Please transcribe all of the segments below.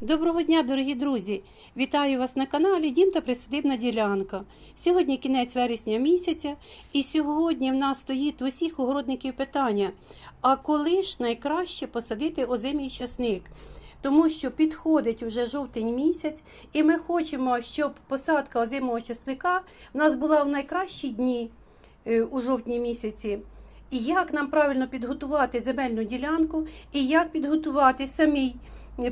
Доброго дня, дорогі друзі! Вітаю вас на каналі Дім та Присадибна ділянка. Сьогодні кінець вересня місяця, і сьогодні в нас стоїть у усіх огородників питання: а коли ж найкраще посадити озимий часник? Тому що підходить вже жовтень місяць, і ми хочемо, щоб посадка озимого часника в нас була в найкращі дні е, у жовтні місяці. І як нам правильно підготувати земельну ділянку, і як підготувати самий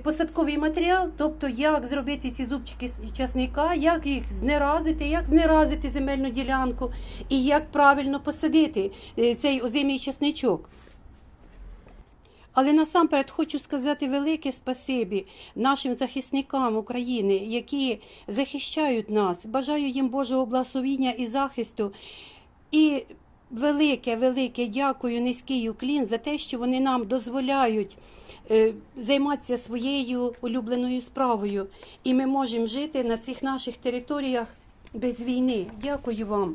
посадковий матеріал, тобто як зробити ці зубчики з часника, як їх знеразити, як знеразити земельну ділянку, і як правильно посадити е, цей озимий часничок. Але насамперед хочу сказати велике спасибі нашим захисникам України, які захищають нас. Бажаю їм Божого благословіння і захисту. І велике, велике дякую, низький уклін за те, що вони нам дозволяють е, займатися своєю улюбленою справою. І ми можемо жити на цих наших територіях без війни. Дякую вам.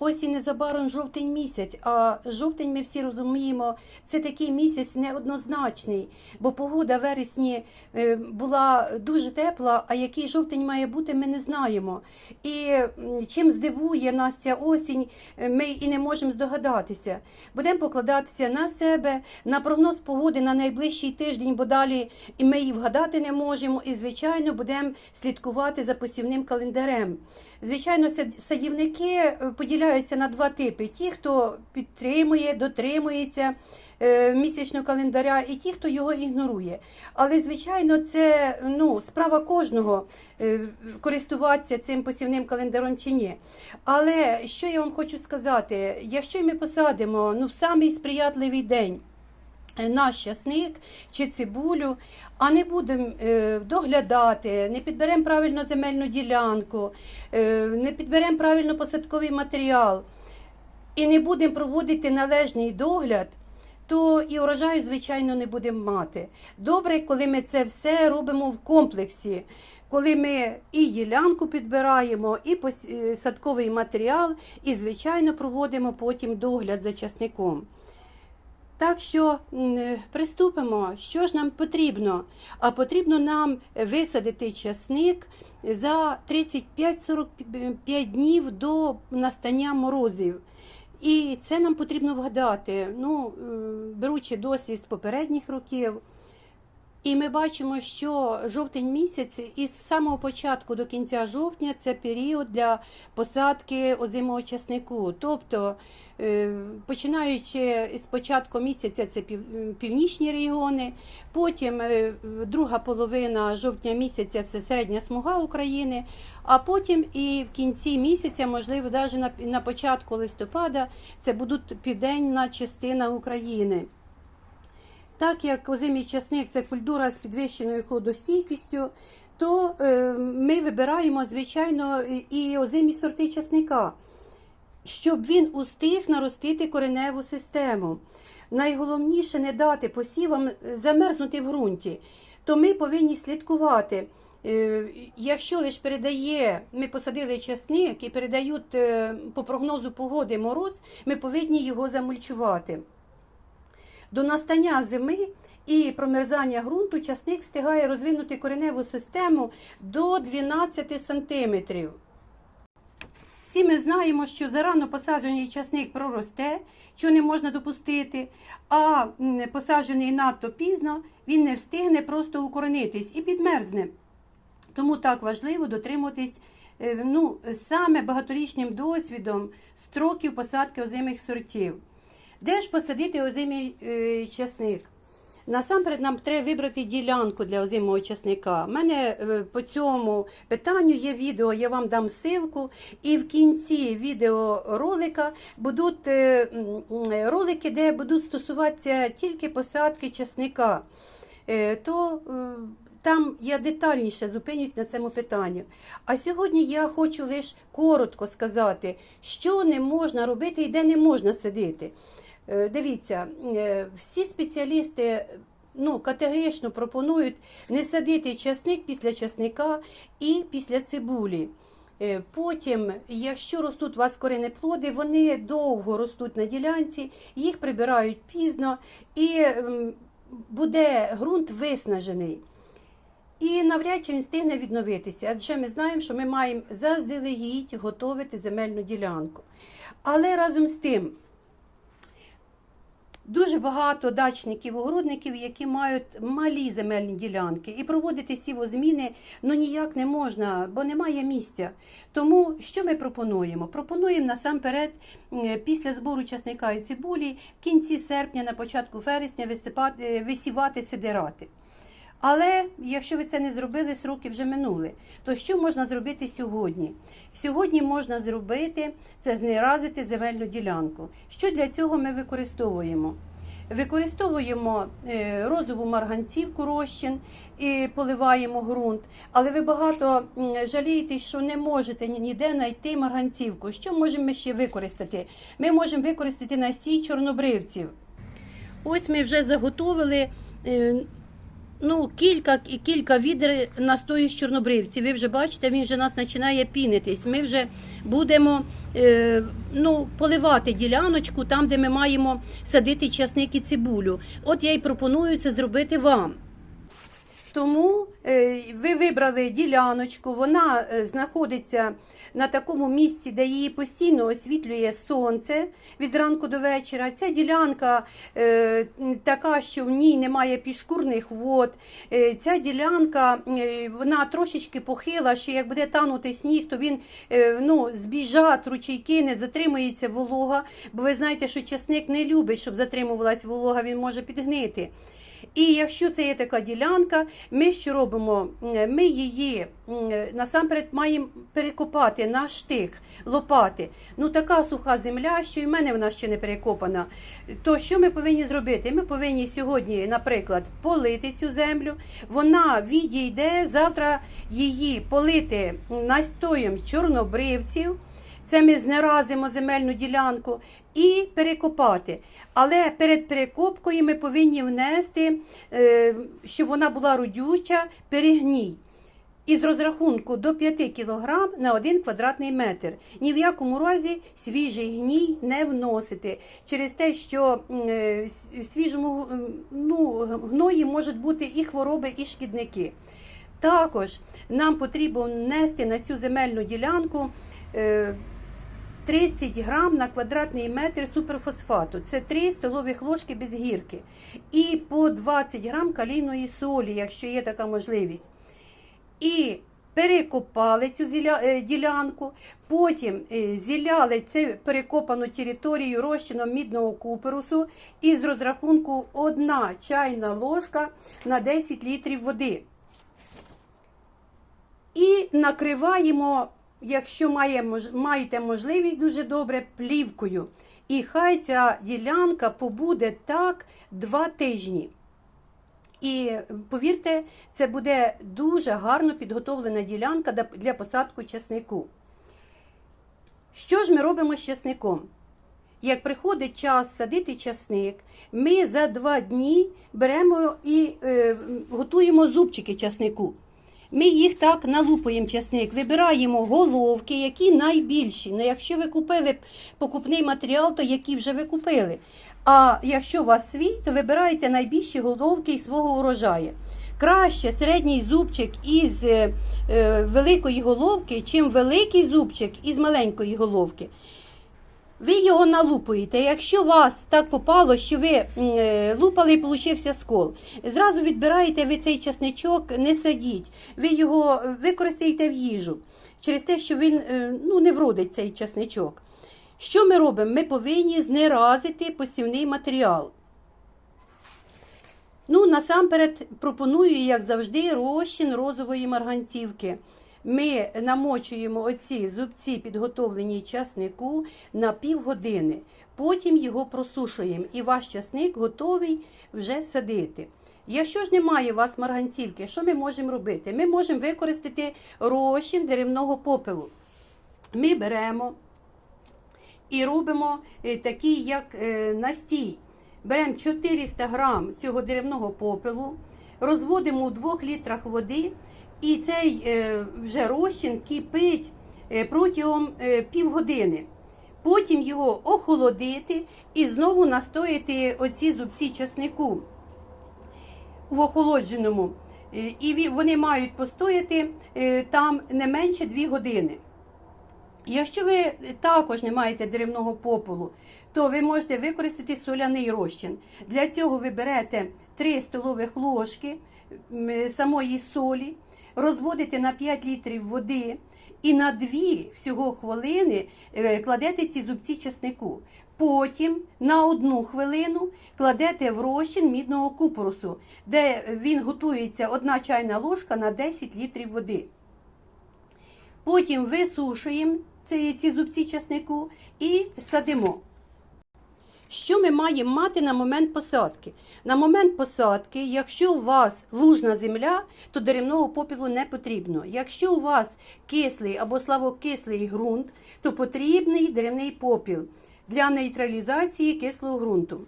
Ось і незабаром жовтень місяць. А жовтень ми всі розуміємо, це такий місяць неоднозначний, бо погода в вересні е, була дуже тепла. А який жовтень має бути, ми не знаємо. І чим здивує нас ця осінь, е, ми і не можемо здогадатися. Будемо покладатися на себе, на прогноз погоди на найближчий тиждень, бо далі ми і вгадати не можемо. І звичайно будемо слідкувати за посівним календарем. Звичайно, сад- садівники е, поділяються на два типи: ті, хто підтримує, дотримується е, місячного календаря, і ті, хто його ігнорує. Але, звичайно, це ну, справа кожного е, користуватися цим посівним календарем чи ні. Але що я вам хочу сказати, якщо ми посадимо ну, в самий сприятливий день. Е, Наш часник чи цибулю, а не будемо е, доглядати, не підберемо правильно земельну ділянку, е, не підберемо правильно посадковий матеріал і не будемо проводити належний догляд, то і урожаю, звичайно, не будемо мати. Добре, коли ми це все робимо в комплексі, коли ми і ділянку підбираємо, і садковий матеріал, і, звичайно, проводимо потім догляд за часником. Так що е, приступимо, що ж нам потрібно? А потрібно нам висадити часник за 35-45 днів до настання морозів. І це нам потрібно вгадати, ну, беручи досвід з попередніх років. І ми бачимо, що жовтень місяць із самого початку до кінця жовтня це період для посадки озимого часнику. Тобто, е, починаючи з початку місяця, це пів- північні регіони, потім е, друга половина жовтня місяця це середня смуга України, а потім і в кінці місяця, можливо, навіть на, на початку листопада, це будуть південна частина України. Так як озимий часник це культура з підвищеною хлодостійкістю, то е, ми вибираємо, звичайно, і- озимі сорти часника, щоб він устиг наростити кореневу систему. Найголовніше не дати посівам замерзнути в ґрунті, то ми повинні слідкувати. Е, Якщо лише передає, ми посадили часник і передають е, по прогнозу погоди мороз, ми повинні його замульчувати. До настання зими і промерзання ґрунту часник встигає розвинути кореневу систему до 12 сантиметрів. Всі ми знаємо, що зарано посаджений часник проросте, що не можна допустити, а посаджений надто пізно він не встигне просто укоренитись і підмерзне. Тому так важливо дотримуватись е, ну, саме багаторічним досвідом строків посадки озимих сортів. Де ж посадити озимий е, часник? Насамперед нам треба вибрати ділянку для озимого часника. У мене е, по цьому питанню є відео, я вам дам ссылку. І в кінці відеоролика будуть е, м, ролики, де будуть стосуватися тільки посадки часника. Е, То е, там я детальніше зупинюсь на цьому питанні. А сьогодні я хочу лише коротко сказати, що не можна робити і де не можна сидіти. Е, Дивіться, е, всі спеціалісти ну, категорично пропонують не садити часник після часника і після цибулі. Е, Потім, якщо ростуть у вас коренеплоди, вони довго ростуть на ділянці, їх прибирають пізно і буде ґрунт виснажений. І навряд чи він встигне відновитися, адже ми знаємо, що ми маємо заздалегідь готовити земельну ділянку. Але разом з тим, Дуже багато дачників, огородників, які мають малі земельні ділянки, і проводити сівозміни ну ніяк не можна, бо немає місця. Тому що ми пропонуємо? Пропонуємо насамперед після збору часника і цибулі в кінці серпня, на початку вересня висипати, висівати сидирати. Але якщо ви це не зробили, сроки вже минули. То що можна зробити сьогодні? Сьогодні можна зробити це знеразити земельну ділянку. Що для цього ми використовуємо? Використовуємо е, розову марганцівку розчин і поливаємо ґрунт. Але ви багато жалієтесь, що не можете ніде знайти марганцівку. Що можемо ми ще використати? Ми можемо використати настій чорнобривців. Ось ми вже заготовили е, ну, кілька кілька відер настою з чорнобривців. Ви вже бачите, він вже нас починає пінитись. Ми вже будемо е, ну, поливати діляночку там, де ми маємо садити часник і цибулю. От я й пропоную це зробити вам. Тому е, ви вибрали діляночку, вона е, знаходиться на такому місці, де її постійно освітлює сонце від ранку до вечора. Ця ділянка е, така, що в ній немає пішкурних вод. Ця ділянка вона трошечки похила, що як буде танути сніг, то він ну, збіжать ручейки, не затримується волога. Бо ви знаєте, що часник не любить, щоб затримувалась волога, він може підгнити. І якщо це є така ділянка, ми що робимо? Ми її насамперед маємо перекопати на штих, лопати. Ну така суха земля, що і в мене вона ще не перекопана. То що ми повинні зробити? Ми повинні сьогодні, наприклад, полити цю землю. Вона відійде завтра її полити настоєм чорнобривців. Це ми знеразимо земельну ділянку і перекопати. Але перед перекопкою ми повинні внести, е, щоб вона була родюча, перегній. Із розрахунку до 5 кг на 1 квадратний метр. Ні в якому разі свіжий гній не вносити. Через те, що е, в свіжому ну, гної можуть бути і хвороби, і шкідники. Також нам потрібно внести на цю земельну ділянку. Е, 30 грам на квадратний метр суперфосфату. Це 3 столових ложки без гірки. І по 20 грам калійної солі, якщо є така можливість. І перекопали цю е, ділянку, потім е, зіляли цю перекопану територію розчином мідного куперусу із розрахунку 1 чайна ложка на 10 літрів води. І накриваємо, якщо має, маєте можливість дуже добре, плівкою. І хай ця ділянка побуде так два тижні. І повірте, це буде дуже гарно підготовлена ділянка для- посадку часнику. Що ж ми робимо з часником? Як приходить час садити часник, ми за два дні беремо і е, готуємо зубчики часнику. Ми їх так налупуємо часник, вибираємо головки, які найбільші. Ну, якщо ви купили покупний матеріал, то які вже ви купили. А якщо у вас свій, то вибирайте найбільші головки із свого урожаю. Краще середній зубчик із е, е, великої головки, чим великий зубчик із маленької головки. Ви його налупуєте. Якщо вас так попало, що ви е, лупали і получився скол, зразу відбираєте ви цей часничок, не садіть. Ви його використаєте в їжу через те, що він е, ну, не вродить цей часничок. Що ми робимо? Ми повинні знеразити посівний матеріал. Ну, насамперед пропоную, як завжди, розчин розової марганцівки. Ми намочуємо оці зубці, підготовлені часнику, на півгодини. Потім його просушуємо, і ваш часник готовий вже садити. Якщо ж немає у вас марганцівки, що ми можемо робити? Ми можемо використати розчин деревного попелу. Ми беремо і робимо е, такий, як е, настій. Беремо 400 грам цього деревного попелу, розводимо у 2 літрах води, і цей е, вже розчин кипить е, протягом е, півгодини. Потім його охолодити і знову настояти оці зубці часнику в охолодженому. І вони мають постояти там не менше 2 години. Якщо ви також не маєте деревного попелу, то ви можете використати соляний розчин. Для цього ви берете 3 столових ложки самої солі, розводите на 5 літрів води і на 2 всього хвилини е, кладете ці зубці чеснику. Потім на одну хвилину кладете в розчин мідного купорусу, де він готується одна чайна ложка на 10 літрів води. Потім висушуємо ці, ці зубці часнику і садимо. Що ми маємо мати на момент посадки? На момент посадки, якщо у вас лужна земля, то деревного попілу не потрібно. Якщо у вас кислий або слабокислий ґрунт, то потрібний деревний попіл для нейтралізації кислого ґрунту.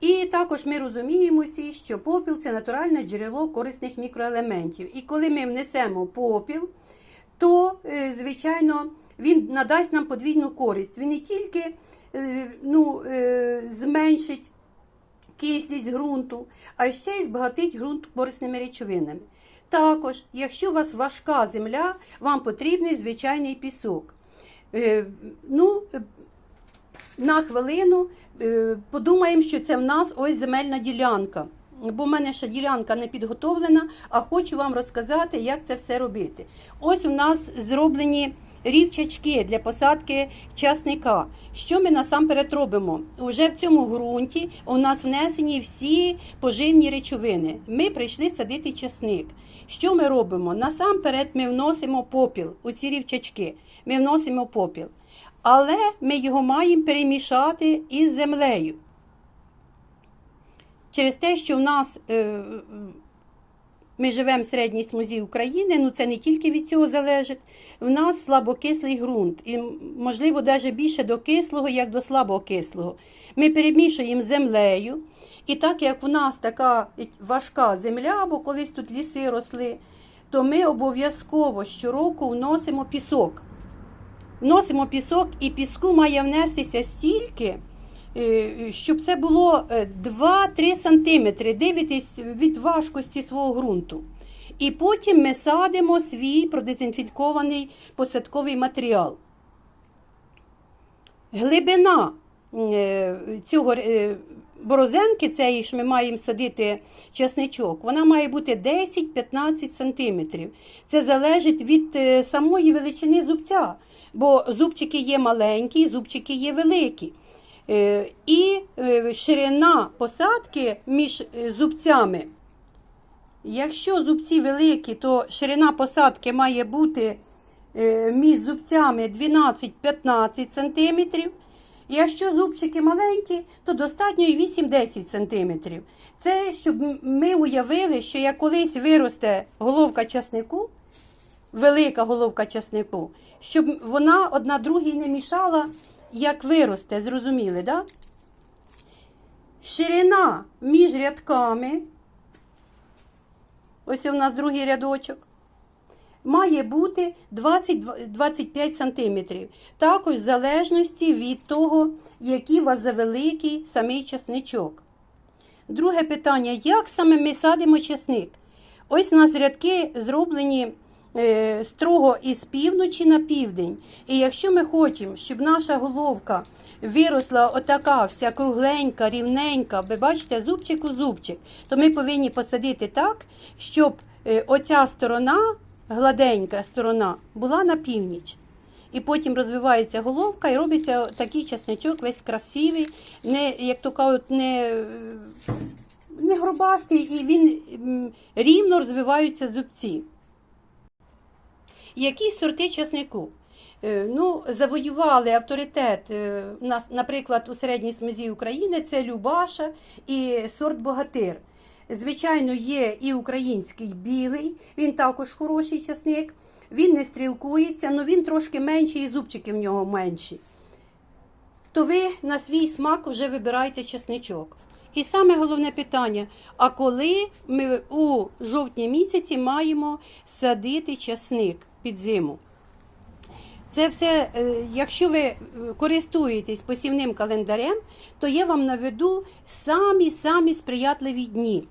І також ми розуміємо, всі, що попіл це натуральне джерело корисних мікроелементів. І коли ми внесемо попіл, то, е, звичайно, він надасть нам подвійну користь. Він не тільки ну, е, зменшить кислість ґрунту, а ще й збагатить ґрунт корисними речовинами. Також, якщо у вас важка земля, вам потрібний звичайний пісок. Е, Ну, е, на хвилину е, подумаємо, що це в нас ось земельна ділянка. Бо в мене ще ділянка не підготовлена, а хочу вам розказати, як це все робити. Ось у нас зроблені рівчачки для посадки часника. Що ми насамперед робимо? Уже в цьому ґрунті у нас внесені всі поживні речовини. Ми прийшли садити часник. Що ми робимо? Насамперед ми вносимо попіл у ці рівчачки. Ми вносимо попіл. Але ми його маємо перемішати із землею. Через те, що в нас е, ми живемо в середній смузі України, ну це не тільки від цього залежить. В нас слабокислий ґрунт, і, можливо, навіть більше до кислого, як до слабокислого. Ми перемішуємо землею, і так як в нас така важка земля, бо колись тут ліси росли, то ми обов'язково щороку вносимо пісок. Вносимо пісок, і піску має внестися стільки, щоб це було е, 2-3 см. Дивитесь від важкості свого ґрунту. І потім ми садимо свій продезінфікований посадковий матеріал. Глибина е, цього е, борозенки, цієї ж ми маємо садити часничок, вона має бути 10-15 см. Це залежить від е, самої величини зубця, бо зубчики є маленькі, зубчики є великі. Е, І е, ширина посадки між е, зубцями. Якщо зубці великі, то ширина посадки має бути між зубцями 12-15 см. Якщо зубчики маленькі, то достатньо і 8-10 см. Це щоб ми уявили, що як колись виросте головка часнику, велика головка часнику, щоб вона одна другій не мішала, як виросте, зрозуміли, да? Ширина між рядками, ось у нас другий рядочок, має бути 20-25 см. Також в залежності від того, який у вас завеликий самий часничок. Друге питання: як саме ми садимо часник? Ось у нас рядки зроблені строго із півночі на південь. І якщо ми хочемо, щоб наша головка виросла отака вся кругленька, рівненька, ви бачите, зубчик у зубчик, то ми повинні посадити так, щоб е, оця сторона, гладенька сторона, була на північ. І потім розвивається головка і робиться такий часничок весь красивий, не, як то кажуть, не, е, не грубастий, і він рівно розвиваються зубці. Які сорти часнику? Е, Ну, завоювали авторитет, е, наприклад, у середній смузі України це Любаша і сорт Богатир. Звичайно, є і український білий, він також хороший часник. Він не стрілкується, але він трошки менший і зубчики в нього менші. То ви на свій смак вже вибираєте часничок. І саме головне питання: а коли ми у жовтні місяці маємо садити часник під зиму? Це все, е, якщо ви е, користуєтесь посівним календарем, то я вам наведу самі-самі сприятливі дні.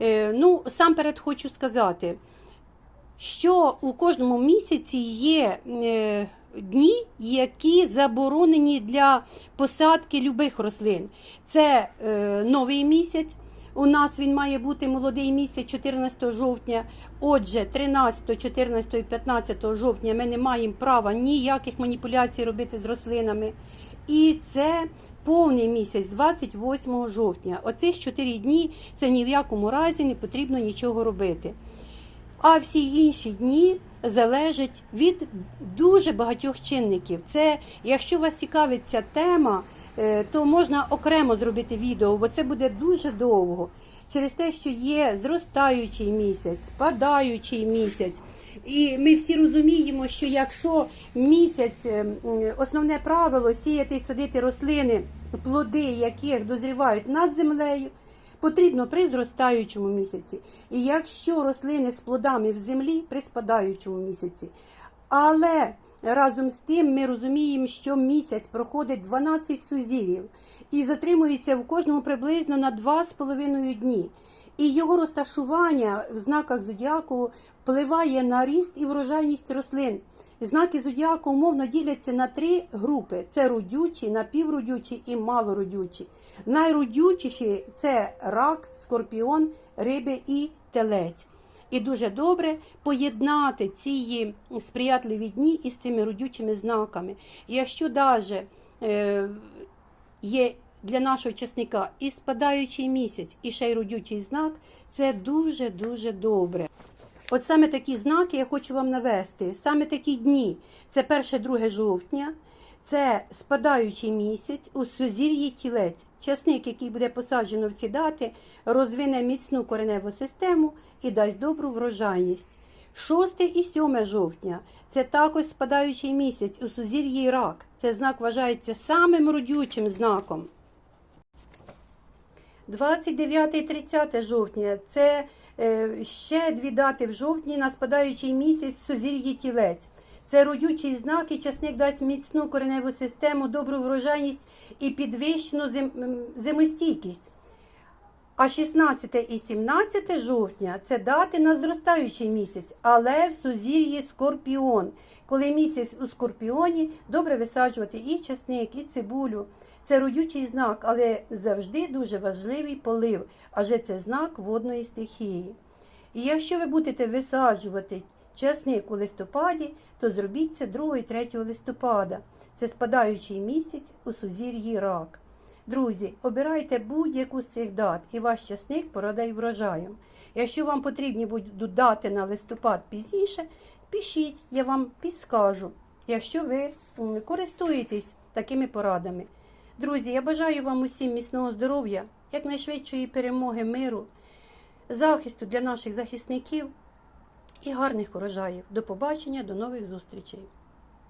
Е, Ну, сам перед хочу сказати, що у кожному місяці є дні, які заборонені для посадки любих рослин. Це новий місяць. У нас він має бути молодий місяць 14 жовтня. Отже, 13, 14, 15 жовтня ми не маємо права ніяких маніпуляцій робити з рослинами. І це повний місяць, 28 жовтня. Оцих 4 дні це ні в якому разі не потрібно нічого робити. А всі інші дні залежать від дуже багатьох чинників. Це, якщо вас цікавить ця тема, е, то можна окремо зробити відео, бо це буде дуже довго. Через те, що є зростаючий місяць, спадаючий місяць. І ми всі розуміємо, що якщо місяць, е, основне правило сіяти і садити рослини, плоди яких дозрівають над землею, потрібно при зростаючому місяці. І якщо рослини з плодами в землі при спадаючому місяці. Але разом з тим ми розуміємо, що місяць проходить 12 сузір'їв і затримується в кожному приблизно на 2,5 дні. І його розташування в знаках зодіаку впливає на ріст і врожайність рослин. Знаки зодіаку умовно діляться на три групи: це родючі, напівродючі і малородючі. Найродючіші це рак, скорпіон, риби і телець. І дуже добре поєднати ці сприятливі дні із цими родючими знаками. Якщо навіть е, є для нашого часника і спадаючий місяць, і ще й родючий знак, це дуже-дуже добре. От саме такі знаки я хочу вам навести. Саме такі дні. Це 1-2 жовтня, це спадаючий місяць у сузір'ї тілець. Часник, який буде посаджено в ці дати, розвине міцну кореневу систему і дасть добру врожайність. 6 і 7 жовтня це також спадаючий місяць у сузір'ї рак. Це знак вважається самим родючим знаком. 29 і 30 жовтня це е, ще дві дати в жовтні на спадаючий місяць сузір'ї тілець. Це родючий знак і часник дасть міцну кореневу систему, добру врожайність і підвищену зим, зимостійкість. А 16 і 17 жовтня це дати на зростаючий місяць, але в сузір'ї Скорпіон. Коли місяць у Скорпіоні, добре висаджувати і часник, і цибулю. Це родючий знак, але завжди дуже важливий полив, адже це знак водної стихії. І якщо ви будете висаджувати часник у листопаді, то зробіть це 2-3 листопада. Це спадаючий місяць у сузір'ї рак. Друзі, обирайте будь-яку з цих дат, і ваш часник порадає врожаєм. Якщо вам потрібні будуть дати на листопад пізніше, пишіть, я вам підскажу, якщо ви користуєтесь такими порадами. Друзі, я бажаю вам усім міцного здоров'я, якнайшвидшої перемоги миру, захисту для наших захисників і гарних урожаїв. До побачення, до нових зустрічей!